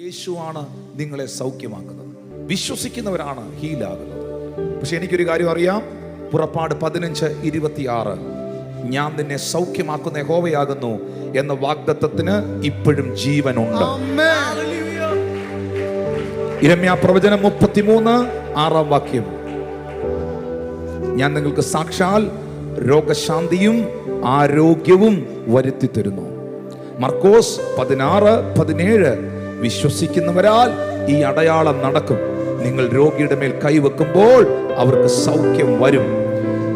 യേശുവാണ് നിങ്ങളെ സൗഖ്യമാക്കുന്നത്. വിശ്വസിക്കുന്നവരാണ് ഹീലാകുന്നത്. പക്ഷെ എനിക്കൊരു കാര്യം അറിയാം. പുറപ്പാട് പതിനഞ്ച് ഇരുപത്തിയാറ്. ഞാൻ നിന്നെ സൗഖ്യമാക്കുന്ന ഹോവയാകുന്നു എന്ന വാഗ്ദത്വത്തിന് ഇപ്പോഴും ജീവനുണ്ട്. ഇരമ്യ പ്രവചനം മുപ്പത്തിമൂന്ന് ആറാം വാക്യം. ഞാൻ നിങ്ങൾക്ക് സാക്ഷാൽ രോഗശാന്തിയും ആരോഗ്യവും വരുത്തി തരുന്നു മർക്കോസ് പതിനാറ് പതിനേഴ് വിശ്വസിക്കുന്നവരാൽ ഈ അടയാളം നടക്കും. നിങ്ങൾ രോഗിയുടെ മേൽ കൈവെക്കുമ്പോൾ അവർക്ക് സൗഖ്യം വരും.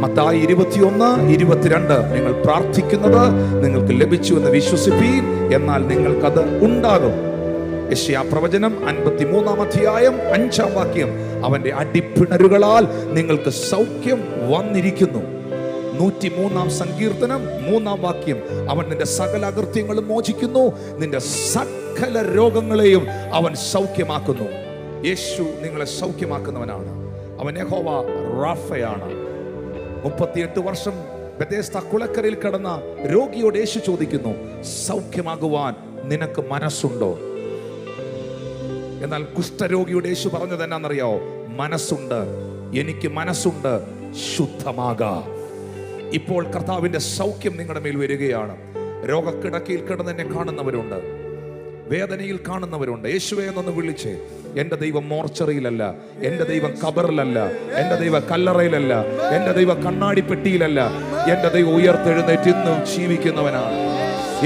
മത്തായി ഇരുപത്തിയൊന്ന് ഇരുപത്തിരണ്ട്. നിങ്ങൾ പ്രാർത്ഥിക്കുന്നത് നിങ്ങൾക്ക് ലഭിച്ചു എന്ന് വിശ്വസിപ്പീൻ എന്നാൽ നിങ്ങൾക്കത് ഉണ്ടാകും. യശ്യാ പ്രവചനം അൻപത്തിമൂന്നാം അധ്യായം അഞ്ചാം വാക്യം. അവന്റെ അടിപ്പിണരുകളാൽ നിങ്ങൾക്ക് സൗഖ്യം വന്നിരിക്കുന്നു. നൂറ്റി മൂന്നാം സങ്കീർത്തനം മൂന്നാം വാക്യം. അവൻ നിന്റെ സകല അകൃത്യങ്ങളും മോചിക്കുന്നു നിന്റെ സകല രോഗങ്ങളെയും അവൻ സൗഖ്യമാക്കുന്നു. യേശു നിങ്ങളെ സൗഖ്യമാക്കുന്നവനാണ്. അവൻ യഹോവ റാഫയാണ്. മുപ്പത്തിയെട്ട് വർഷം കുളക്കരയിൽ കിടന്ന രോഗിയോട് യേശു ചോദിക്കുന്നു സൗഖ്യമാകുവാൻ നിനക്ക് മനസ്സുണ്ടോ? എന്നാൽ കുഷ്ഠരോഗിയുടെ യേശു പറഞ്ഞത് എന്നാണെന്നറിയാവോ? മനസ്സുണ്ട്. എനിക്ക് മനസ്സുണ്ട്. ശുദ്ധമാകാ. ഇപ്പോൾ കർത്താവിന്റെ സൗഖ്യം നിങ്ങളുടെ മേൽ വരികയാണ്. രോഗക്കിടക്കയിൽ കിടന്ന് എന്നെ കാണുന്നവരുണ്ട്. വേദനയിൽ കാണുന്നവരുണ്ട്. യേശുവെ എന്നൊന്ന് വിളിച്ച്. എന്റെ ദൈവം മോർച്ചറിയിലല്ല. എന്റെ ദൈവം കബറിലല്ല. എന്റെ ദൈവം കല്ലറയിലല്ല. എന്റെ ദൈവം കണ്ണാടിപ്പെട്ടിയിലല്ല. എന്റെ ദൈവം ഉയർത്തെഴുന്നേറ്റ് ഇന്നും ജീവിക്കുന്നവനാണ്.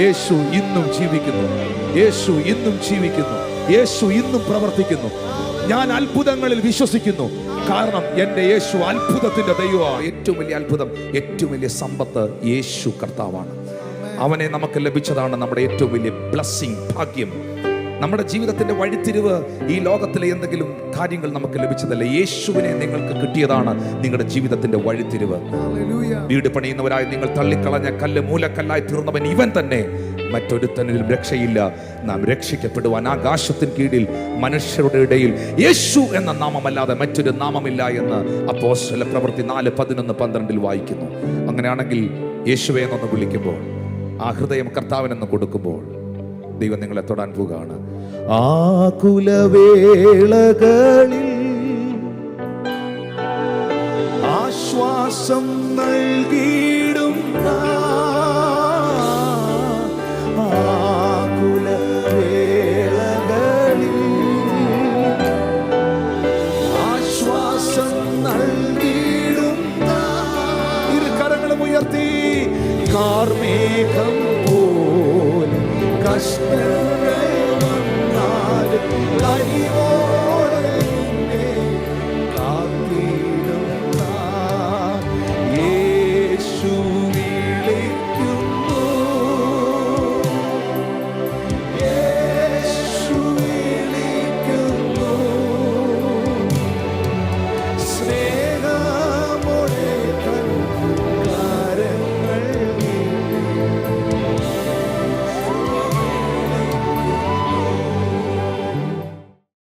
യേശു ഇന്നും ജീവിക്കുന്നു. യേശു ഇന്നും ജീവിക്കുന്നു. യേശു ഇന്നും പ്രവർത്തിക്കുന്നു. ഞാൻ അത്ഭുതങ്ങളിൽ വിശ്വസിക്കുന്നു. കാരണം എന്റെ യേശു അത്ഭുതത്തിന്റെ ദൈവമാണ്. ഏറ്റവും വലിയ അത്ഭുതം ഏറ്റവും വലിയ സമ്പത്ത് യേശു കർത്താവാണ്. അവനെ നമുക്ക് ലഭിച്ചതാണ് നമ്മുടെ ഏറ്റവും വലിയ ബ്ലസ്സിങ് ഭാഗ്യം. നമ്മുടെ ജീവിതത്തിന്റെ വഴിത്തിരിവ് ഈ ലോകത്തിലെ എന്തെങ്കിലും കാര്യങ്ങൾ നമുക്ക് ലഭിച്ചതല്ല? യേശുവിനെ നിങ്ങൾക്ക് കിട്ടിയതാണ് നിങ്ങളുടെ ജീവിതത്തിന്റെ വഴിത്തിരിവ്. വീട് പണിയുന്നവരായി നിങ്ങൾ തള്ളിക്കളഞ്ഞ കല്ല് മൂലക്കല്ലായി തീർന്നവൻ ഇവൻ തന്നെ. മറ്റൊരുത്തനിലും രക്ഷയില്ല. നാം രക്ഷിക്കപ്പെടുവാൻ ആകാശത്തിന് കീഴിൽ മനുഷ്യരുടെ ഇടയിൽ. യേശു എന്ന നാമമല്ലാതെ മറ്റൊരു നാമമില്ല എന്ന് അപ്പോസ്തല പ്രവൃത്തി നാല് പതിനൊന്ന് പന്ത്രണ്ടിൽ വായിക്കുന്നു. അങ്ങനെയാണെങ്കിൽ യേശുവെ എന്നൊന്ന് വിളിക്കുമ്പോൾ ആ ഹൃദയം കർത്താവിനെന്ന് കൊടുക്കുമ്പോൾ ദൈവം നിങ്ങളെ തൊടാൻ പോവുകയാണ്. കുലവേളകളിൽ ആശ്വാസം നൽകി just